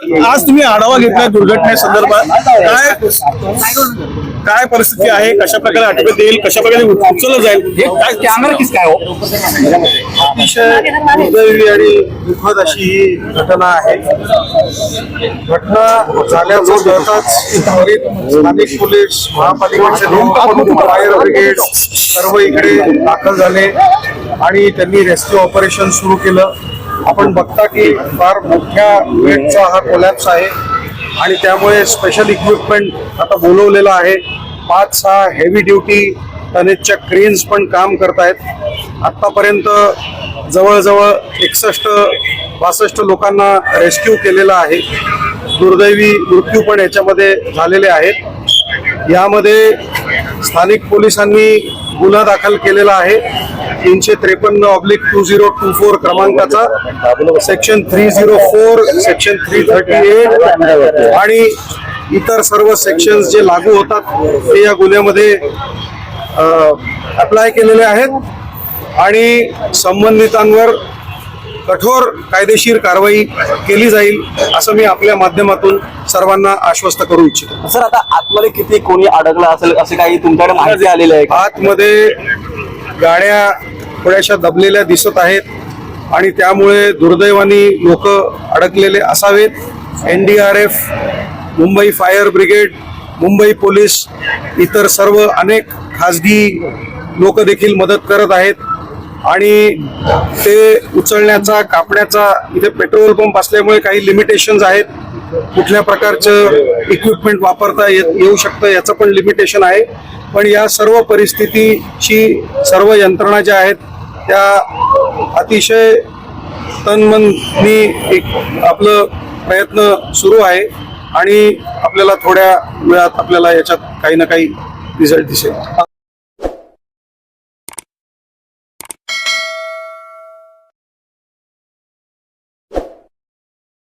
आज तुम्ही आढावा घेतला दुर्घटनेसंदर्भात काय काय परिस्थिती आहे? कशा प्रकारे आटोक्यात येईल? कशा प्रकारे उचललं जाईल? कॅमेरा किस काय हो? अतिशय दुर्दैवी आणि दुःखद अशी ही घटना आहे. घटना झाल्याबरोबरच त्वरित स्थानिक पोलीस महापालिकेचे दोन फायर ब्रिगेड सर्व इकडे दाखल झाले आणि त्यांनी रेस्क्यू ऑपरेशन सुरू केलं. आपण बघता की फार मोठ्या वेटचा हा कोलॅप्स आहे. आणि त्यामुळे स्पेशल इक्विपमेंट आता बोलवलेलं आहे. पाच सहा हेवी ड्युटी टनेजच्या क्रेन्स पण काम करत आहेत आत्तापर्यंत जवळजवळ एकसष्ट बासष्ट लोकांना रेस्क्यू केलेला आहे. दुर्दैवी मृत्यू पण याच्यामध्ये झालेले आहेत. यामध्ये स्थानिक पोलिसांनी गुन्हा दाखल केलेला आहे. तीनशे त्रेपन्न oblique two zero two four क्रमांकाचा. Section three zero four section three thirty eight आणि इतर सर्व सेक्शन्स जे लागू होतात ते या गुन्ह्यामध्ये अप्लाय केलेले आहेत. आणि संबंधितांवर कठोर कायदेशीर कारवाई केली जाईल असं मी आपल्या माध्यमातून सर्वांना आश्वस्त करू इच्छितो. सर आता आतमध्ये किती कोणी अडकलं असेल असे काही तुमच्याकडे माहिती आलेली आहे आतमध्ये गाड्या थोड्याशा दबलेल्या दिसत आहेत आणि त्यामुळे दुर्दैवानी लोक अडकलेले असावेत. N D R F Mumbai fire brigade Mumbai police इतर सर्व अनेक खाजगी लोक देखील मदत करत आहेत. आणि ते उचलण्याचा कापण्याचा इथे पेट्रोल पंप असल्यामुळे काही लिमिटेशन्स आहेत. कुठल्या प्रकारचं इक्विपमेंट वापरता येत येऊ शकतं याचं पण लिमिटेशन आहे. पण या सर्व परिस्थितीची सर्व यंत्रणा ज्या आहेत त्या अतिशय तनमननी एक आपलं प्रयत्न सुरू आहे. आणि आपल्याला थोड्या वेळात आपल्याला याच्यात काही ना काही रिझल्ट दिसेल.